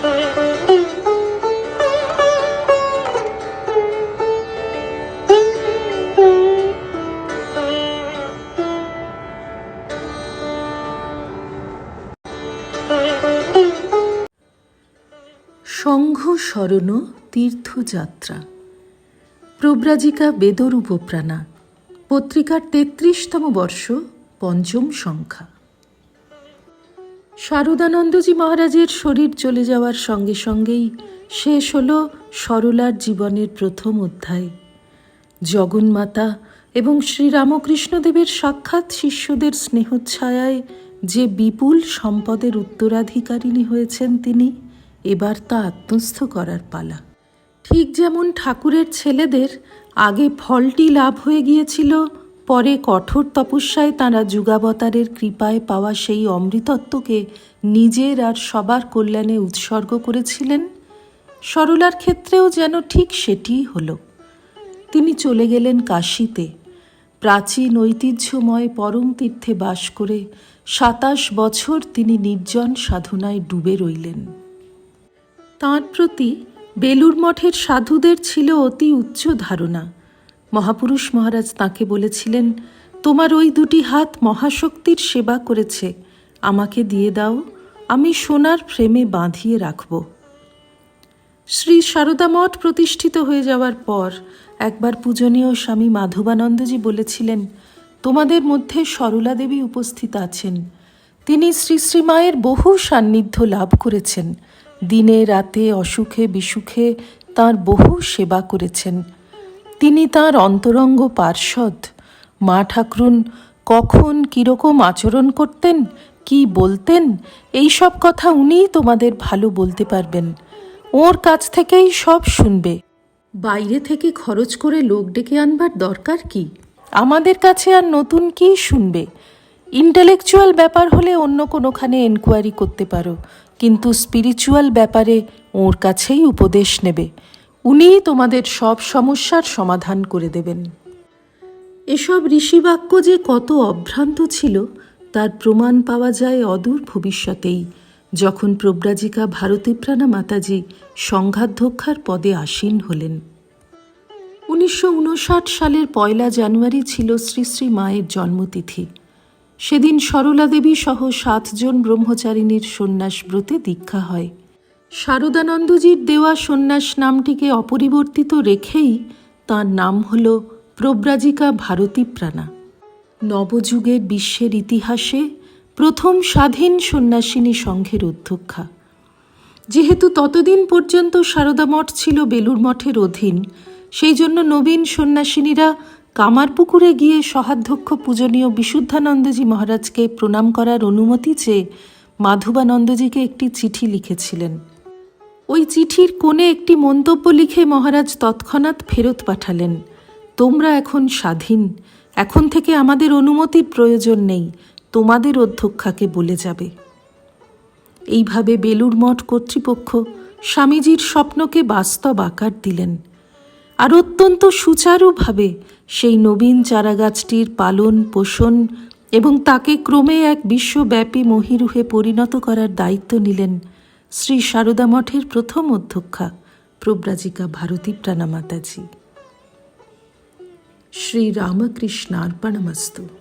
সংঘ স্মরণ তীর্থযাত্রা। প্রব্রাজিকা বেদর উপপ্রাণা পত্রিকার তেত্রিশতম বর্ষ পঞ্চম সংখ্যা। শারদানন্দজি মহারাজের শরীর চলে যাওয়ার সঙ্গে সঙ্গেই শেষ হল সরলার জীবনের প্রথম অধ্যায়। জগন্মাতা এবং শ্রীরামকৃষ্ণদেবের সাক্ষাৎ শিষ্যদের স্নেহচ্ছায়ায় যে বিপুল সম্পদের উত্তরাধিকারিণী হয়েছেন তিনি, এবার তা আত্মস্থ করার পালা। ঠিক যেমন ঠাকুরের ছেলেদের আগে ফলটি লাভ হয়ে গিয়েছিল পরে কঠোর তপস্যায় তাঁরা যুগাবতারের কৃপায় পাওয়া সেই অমৃতত্বকে নিজের আর সবার কল্যাণে উৎসর্গ করেছিলেন। সরলার ক্ষেত্রেও যেন ঠিক সেটিই হলো। তিনি চলে গেলেন কাশীতে। প্রাচীন ঐতিহ্যময় পরম তীর্থে বাস করে সাতাশ বছর তিনি নির্জন সাধনায় ডুবে রইলেন। তাঁর প্রতি বেলুর মঠের সাধুদের ছিল অতি উচ্চ ধারণা। মহাপুরুষ মহারাজ তাকে বলেছিলেন, তোমার ওই দুটি হাত মহাশক্তির সেবা করেছে। আমাকে দিয়ে দাও, আমি সোনার ফ্রেমে বাঁধিয়ে রাখব। শ্রী সারদা মঠ প্রতিষ্ঠিত হয়ে যাওয়ার পর একবার পূজনীয় স্বামী মাধবানন্দজি বলেছিলেন, তোমাদের মধ্যে সরলা দেবী উপস্থিত আছেন। তিনি শ্রী শ্রী মায়ের বহু সান্নিধ্য লাভ করেছেন। দিনে রাতে অসুখে বিসুখে তার বহু সেবা করেছেন। তিনি তার অন্তরঙ্গ পার্ষদ মা ঠাকরুন কখন কীরকম আচরণ করতেন, কি বলতেন এই সব কথা উনিই তোমাদের ভালো বলতে পারবেন। ওর কাছ থেকেই সব শুনবে। বাইরে থেকে খরচ করে লোক ডেকে আনবার দরকার কি? আমাদের কাছে আর নতুন কি শুনবে? ইন্টেলেকচুয়াল ব্যাপার হলে অন্য কোনোখানে এনকোয়ারি করতে পারো, কিন্তু স্পিরিচুয়াল ব্যাপারে ওর কাছেই উপদেশ নেবে। উনিই তোমাদের সব সমস্যার সমাধান করে দেবেন। এসব ঋষিবাক্য যে কত অভ্রান্ত ছিল, তার প্রমাণ পাওয়া যায় অদূর ভবিষ্যতেই, যখন প্রব্রাজিকা ভারতীপ্রাণা মাতাজি সংঘাধ্যক্ষার পদে আসীন হলেন। উনিশশো উনষাট সালের পয়লা জানুয়ারি ছিল শ্রী শ্রী মায়ের জন্মতিথি। সেদিন সরলা দেবী সহ সাতজন ব্রহ্মচারিণীর সন্ন্যাস ব্রতে দীক্ষা হয়। শারদানন্দজির দেওয়া সন্ন্যাস নামটিকে অপরিবর্তিত রেখেই তার নাম হল প্রব্রাজিকা ভারতীপ্রাণা। নবযুগের বিশ্বের ইতিহাসে প্রথম স্বাধীন সন্ন্যাসিনী সংঘের অধ্যক্ষা। যেহেতু ততদিন পর্যন্ত সারদা মঠ ছিল বেলুর মঠের অধীন, সেই জন্য নবীন সন্ন্যাসিনীরা কামারপুকুরে গিয়ে সহাধ্যক্ষ পূজনীয় বিশুদ্ধানন্দজি মহারাজকে প্রণাম করার অনুমতি চেয়ে মাধবানন্দজিকে একটি চিঠি লিখেছিলেন। ওই চিঠির কোণে একটি মন্তব্য লিখে মহারাজ তৎক্ষণাৎ ফেরত পাঠালেন, তোমরা এখন স্বাধীন, এখন থেকে আমাদের অনুমতির প্রয়োজন নেই, তোমাদের অধ্যক্ষাকে বলে যাবে। এইভাবে বেলুর মঠ কর্তৃপক্ষ স্বামীজির স্বপ্নকে বাস্তব আকার দিলেন। আর অত্যন্ত সুচারুভাবে সেই নবীন চারাগাছটির পালন, পোষণ এবং তাকে ক্রমে এক বিশ্বব্যাপী মহিরুহে পরিণত করার দায়িত্ব নিলেন শ্রী সারদা মঠের প্রথম অধ্যক্ষা প্রব্রাজিকা ভারতী প্রাণামাতাজি। শ্রী রামকৃষ্ণার্পণমস্তু।